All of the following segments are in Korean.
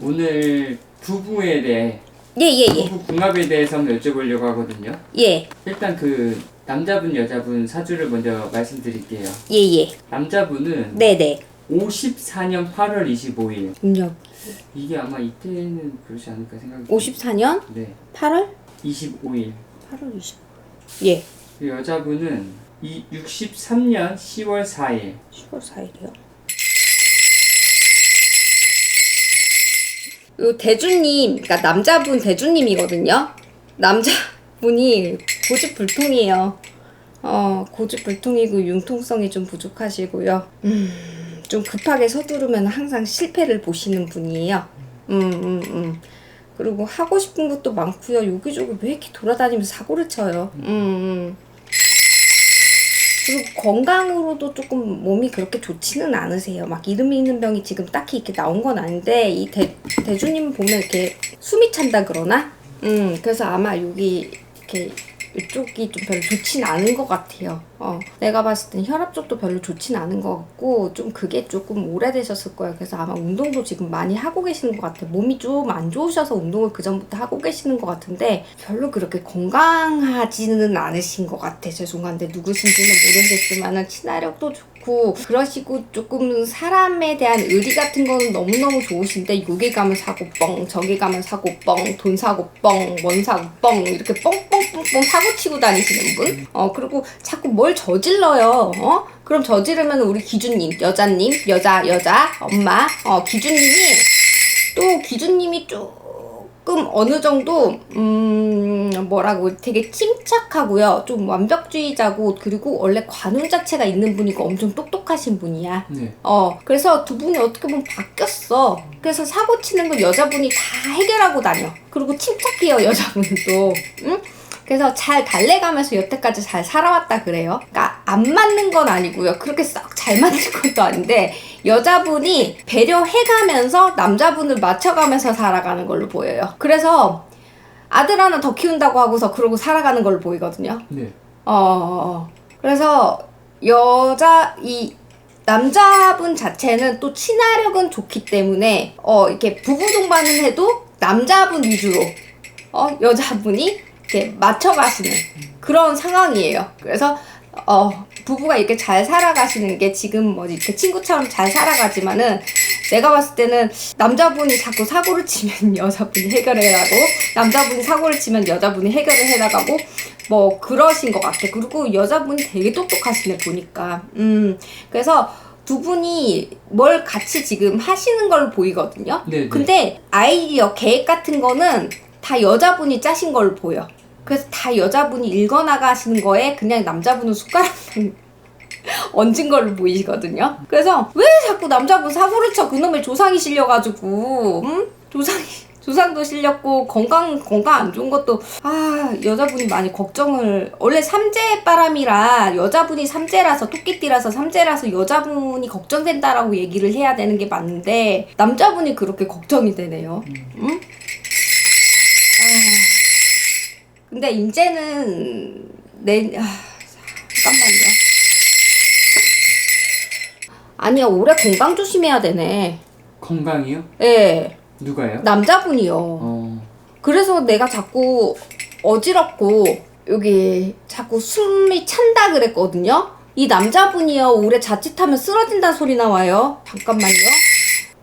오늘 부부에 대해 예, 예, 예. 부부 궁합에 대해서 한번 여쭤보려고 하거든요. 예, 일단 그 남자분 여자분 사주를 먼저 말씀드릴게요. 예, 예. 남자분은 네네. 54년 8월 25일. 음력 이게 아마 이때는 그렇지 않을까 생각이. 54년 네. 8월? 25일. 8월 20. 예. 그 여자분은 이 63년 10월 4일. 10월 4일이요. 요 대주님, 그러니까 남자분 대주님이거든요. 남자분이 고집불통이에요. 어, 고집불통이고 융통성이 좀 부족하시고요. 음, 좀 급하게 서두르면 항상 실패를 보시는 분이에요. 음, 음, 음. 그리고 하고 싶은 것도 많고요. 여기저기 왜 이렇게 돌아다니면서 사고를 쳐요. 음, 음. 그리고 건강으로도 조금 몸이 그렇게 좋지는 않으세요. 막 이름 있는 병이 지금 딱히 이렇게 나온 건 아닌데 이 대, 대주님 보면 이렇게 숨이 찬다 그러나? 음 그래서 아마 여기 이렇게 이쪽이 좀 별로 좋진 않은 것 같아요. 어, 내가 봤을 땐 혈압 쪽도 별로 좋진 않은 것 같고 좀 그게 조금 오래되셨을 거예요. 그래서 아마 운동도 지금 많이 하고 계시는 것 같아요. 몸이 좀 안 좋으셔서 운동을 그 전부터 하고 계시는 것 같은데 별로 그렇게 건강하지는 않으신 것 같아. 죄송한데 누구신지는 모르겠지만은 친화력도 좋고 그러시고 조금 사람에 대한 의리 같은 거는 너무너무 좋으신데 여기 가면 사고 뻥, 저기 가면 사고 뻥, 돈 사고 뻥, 원 사고 뻥 이렇게 뻥뻥뻥뻥 사고 치고 다니시는 분. 어 그리고 자꾸 뭘 저질러요. 어? 그럼 저지르면 우리 기준님, 여자님, 여자, 여자, 엄마, 어 기준님이 또 기준님이 조금 어느 정도 음 뭐라고 되게 침착하고요 좀 완벽주의자고 그리고 원래 관운 자체가 있는 분이고 엄청 똑똑하신 분이야 네. 어 그래서 두 분이 어떻게 보면 바뀌었어 그래서 사고 치는 건 여자분이 다 해결하고 다녀 그리고 침착해요 여자분도 응? 그래서 잘 달래가면서 여태까지 잘 살아왔다 그래요. 그러니까 안 맞는 건 아니고요. 그렇게 썩 잘 맞는 것도 아닌데 여자분이 배려해가면서 남자분을 맞춰가면서 살아가는 걸로 보여요. 그래서 아들 하나 더 키운다고 하고서 그러고 살아가는 걸로 보이거든요. 네. 어, 어. 그래서 여자 이 남자분 자체는 또 친화력은 좋기 때문에 어 이렇게 부부 동반을 해도 남자분 위주로 어 여자분이 이렇게 맞춰가시는 그런 상황이에요. 그래서 어 부부가 이렇게 잘 살아가시는 게 지금 뭐 이렇게 친구처럼 잘 살아가지만은 내가 봤을 때는 남자분이 자꾸 사고를 치면 여자분이 해결을 해나가고 남자분이 사고를 치면 여자분이 해결을 해나가고 뭐 그러신 것 같아. 그리고 여자분이 되게 똑똑하시네 보니까. 음 그래서 두 분이 뭘 같이 지금 하시는 걸로 보이거든요. 네, 네. 근데 아이디어 계획 같은 거는 다 여자분이 짜신 걸로 보여. 그래서 다 여자분이 읽어나가시는 거에 그냥 남자분은 숟가락만 얹은 걸로 보이거든요. 그래서 왜 자꾸 남자분 사고를 쳐 그놈의 조상이 실려가지고 음? 조상이 조상도 실렸고 건강 건강 안 좋은 것도 아 여자분이 많이 걱정을 원래 삼재 바람이라 여자분이 삼재라서 토끼띠라서 삼재라서 여자분이 걱정된다라고 얘기를 해야 되는 게 맞는데 남자분이 그렇게 걱정이 되네요. 응? 근데 이제는 내 아, 잠깐만요. 아니야 올해 건강 조심해야 되네. 건강이요? 예, 누가요? 남자분이요. 어. 그래서 내가 자꾸 어지럽고 여기 자꾸 숨이 찬다 그랬거든요. 이 남자분이요 올해 자칫하면 쓰러진다는 소리 나와요. 잠깐만요.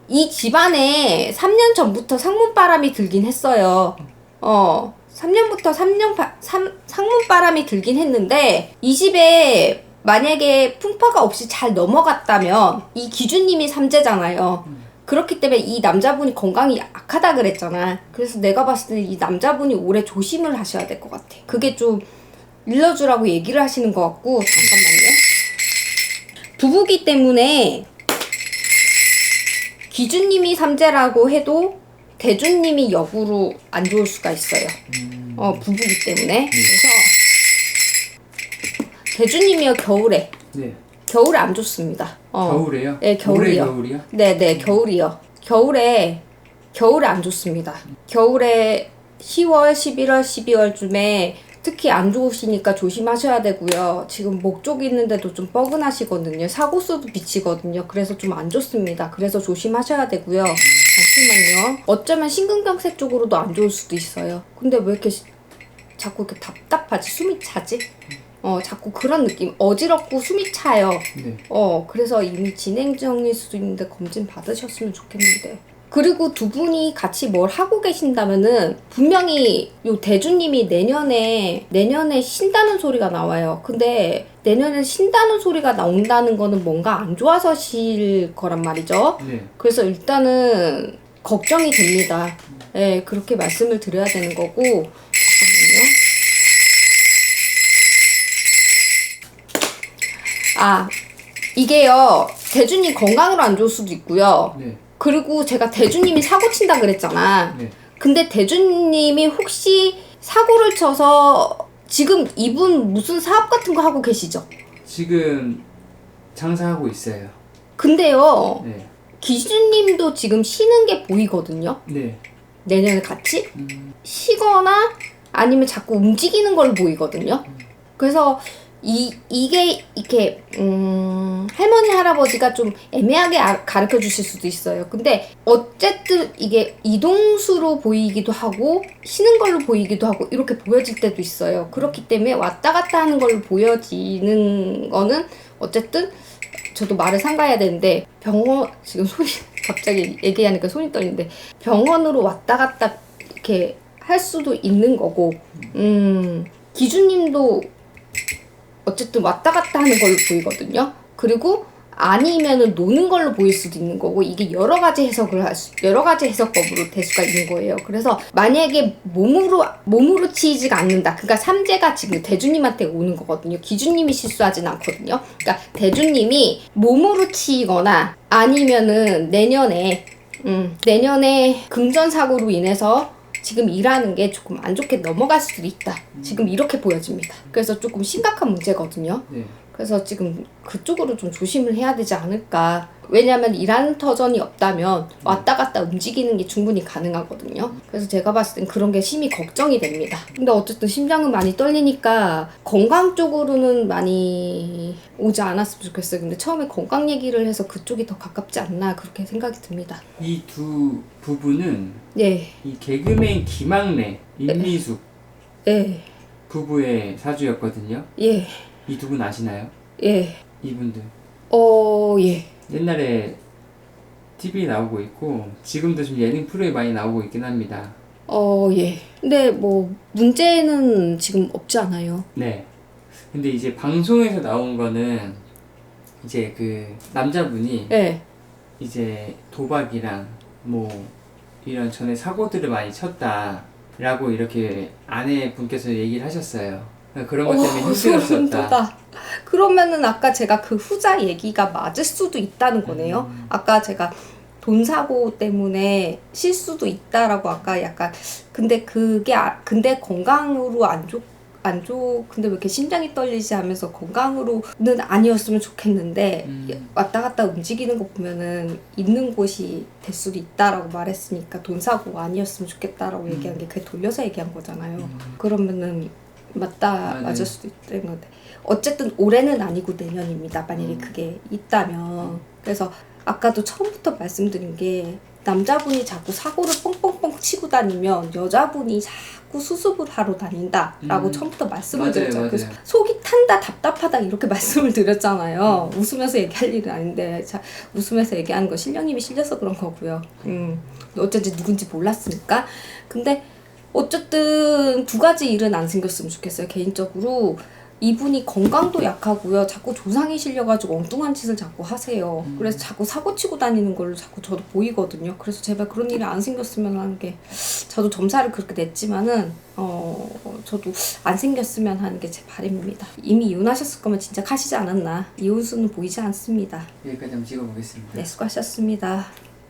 이 집안에 3년 전부터 상문바람이 들긴 했어요. 어, 3년부터 3년 바, 3, 상문 바람이 들긴 했는데 이 집에 만약에 풍파가 없이 잘 넘어갔다면 이 기준님이 삼재잖아요. 그렇기 때문에 이 남자분이 건강이 악하다 그랬잖아. 그래서 내가 봤을 때는 이 남자분이 올해 조심을 하셔야 될 것 같아. 그게 좀 일러주라고 얘기를 하시는 것 같고 잠깐만요. 부부기 때문에 기준님이 삼재라고 해도 대준님이 역으로 안 좋을 수가 있어요. 어 부부기 때문에 그래서 대준님이요 겨울에 네. 겨울에 안 좋습니다. 어. 겨울에요? 네, 겨울이요. 올해 겨울이요? 네 네 겨울이요. 겨울에 겨울에 안 좋습니다. 겨울에 10월, 11월, 12월쯤에 특히 안 좋으시니까 조심하셔야 되고요. 지금 목 쪽 있는데도 좀 뻐근하시거든요. 사고수도 비치거든요. 그래서 좀 안 좋습니다. 그래서 조심하셔야 되고요. 잠시만요. 어쩌면 심근경색 쪽으로도 안 좋을 수도 있어요. 근데 왜 이렇게 시- 자꾸 이렇게 답답하지? 숨이 차지? 어, 자꾸 그런 느낌. 어지럽고 숨이 차요. 네. 어, 그래서 이미 진행 중일 수도 있는데 검진 받으셨으면 좋겠는데. 그리고 두 분이 같이 뭘 하고 계신다면은 분명히 요 대주님이 내년에 내년에 쉰다는 소리가 나와요. 근데 내년에 쉰다는 소리가 나온다는 거는 뭔가 안 좋아서 쉴 거란 말이죠. 네. 그래서 일단은 걱정이 됩니다. 예, 그렇게 말씀을 드려야 되는 거고. 잠깐만요. 아, 이게요. 대주님 건강으로 안 좋을 수도 있고요. 네. 그리고 제가 대주님이 사고 친다 그랬잖아. 네. 근데 대주님이 혹시 사고를 쳐서 지금 이분 무슨 사업 같은 거 하고 계시죠? 지금 장사하고 있어요. 근데요. 네. 기준님도 지금 쉬는 게 보이거든요. 네. 내년에 같이 음, 쉬거나 아니면 자꾸 움직이는 걸로 보이거든요. 그래서 이 이게 이렇게 음, 할머니 할아버지가 좀 애매하게 아- 가르쳐 주실 수도 있어요. 근데 어쨌든 이게 이동수로 보이기도 하고 쉬는 걸로 보이기도 하고 이렇게 보여질 때도 있어요. 그렇기 때문에 왔다 갔다 하는 걸로 보여지는 거는 어쨌든 저도 말을 삼가야 되는데 병원 지금 손이 갑자기 얘기하니까 손이 떨리는데 병원으로 왔다 갔다 이렇게 할 수도 있는 거고 음 기준님도 어쨌든 왔다 갔다 하는 걸로 보이거든요. 그리고 아니면은 노는 걸로 보일 수도 있는 거고 이게 여러 가지 해석을 할 수, 여러 가지 해석법으로 될 수가 있는 거예요. 그래서 만약에 몸으로 몸으로 치이지가 않는다. 그러니까 삼재가 지금 대주님한테 오는 거거든요. 기준님이 실수하진 않거든요. 그러니까 대주님이 몸으로 치이거나 아니면은 내년에 음, 내년에 금전 사고로 인해서 지금 일하는 게 조금 안 좋게 넘어갈 수도 있다. 지금 이렇게 보여집니다. 그래서 조금 심각한 문제거든요. 네. 그래서 지금 그쪽으로 좀 조심을 해야 되지 않을까. 왜냐하면 일하는 터전이 없다면 왔다 갔다 움직이는 게 충분히 가능하거든요. 그래서 제가 봤을 땐 그런 게 심히 걱정이 됩니다. 근데 어쨌든 심장은 많이 떨리니까 건강 쪽으로는 많이 오지 않았으면 좋겠어요. 근데 처음에 건강 얘기를 해서 그쪽이 더 가깝지 않나 그렇게 생각이 듭니다. 이 두 부부는 예, 이 개그맨 김학래, 임미숙 예, 부부의 사주였거든요. 예, 이 두 분 아시나요? 예. 이분들 어, 예. 옛날에 TV에 나오고 있고 지금도 좀 예능 프로에 많이 나오고 있긴 합니다. 어, 예. 근데 뭐 문제는 지금 없지 않아요. 네. 근데 이제 방송에서 나온 거는 이제 그 남자분이 예. 이제 도박이랑 뭐 이런 전에 사고들을 많이 쳤다라고 이렇게 아내분께서 얘기를 하셨어요. 그러니까 그런 것 때문에 어, 소름 힘들었었다. 그러면은 아까 제가 그 후자 얘기가 맞을 수도 있다는 거네요. 음. 아까 제가 돈 사고 때문에 실수도 있다라고 아까 약간 근데 그게 아, 근데 건강으로 안 좋. 안 좋, 근데 왜 이렇게 심장이 떨리지 하면서 건강으로는 아니었으면 좋겠는데 음. 왔다 갔다 움직이는 거 보면은 있는 곳이 될 수도 있다라고 말했으니까 돈 사고 아니었으면 좋겠다라고 음. 얘기한 게 그게 돌려서 얘기한 거잖아요. 그러면은 맞다 맞아요. 맞을 수도 있다는 건데 어쨌든 올해는 아니고 내년입니다. 만약에 음. 그게 있다면 그래서 아까도 처음부터 말씀드린 게 남자분이 자꾸 사고를 뻥뻥뻥 치고 다니면 여자분이 자꾸 수습을 하러 다닌다라고 음. 처음부터 말씀을 맞아요, 드렸잖아요. 그래서 맞아요. 속이 탄다 답답하다 이렇게 말씀을 드렸잖아요. 음. 웃으면서 얘기할 일은 아닌데 자, 웃으면서 얘기하는 거 신령님이 실려서 그런 거고요. 음, 어쩐지 누군지 몰랐으니까. 근데 어쨌든 두 가지 일은 안 생겼으면 좋겠어요. 개인적으로 이분이 건강도 약하고요. 자꾸 조상이 실려가지고 엉뚱한 짓을 자꾸 하세요. 음. 그래서 자꾸 사고 치고 다니는 걸로 자꾸 저도 보이거든요. 그래서 제발 그런 일이 안 생겼으면 하는 게 저도 점사를 그렇게 냈지만은 어 저도 안 생겼으면 하는 게 제 바람입니다. 이미 이혼하셨을 거면 진짜 가시지 않았나. 이혼수는 보이지 않습니다. 여기까지 한번 찍어보겠습니다. 네, 수고하셨습니다.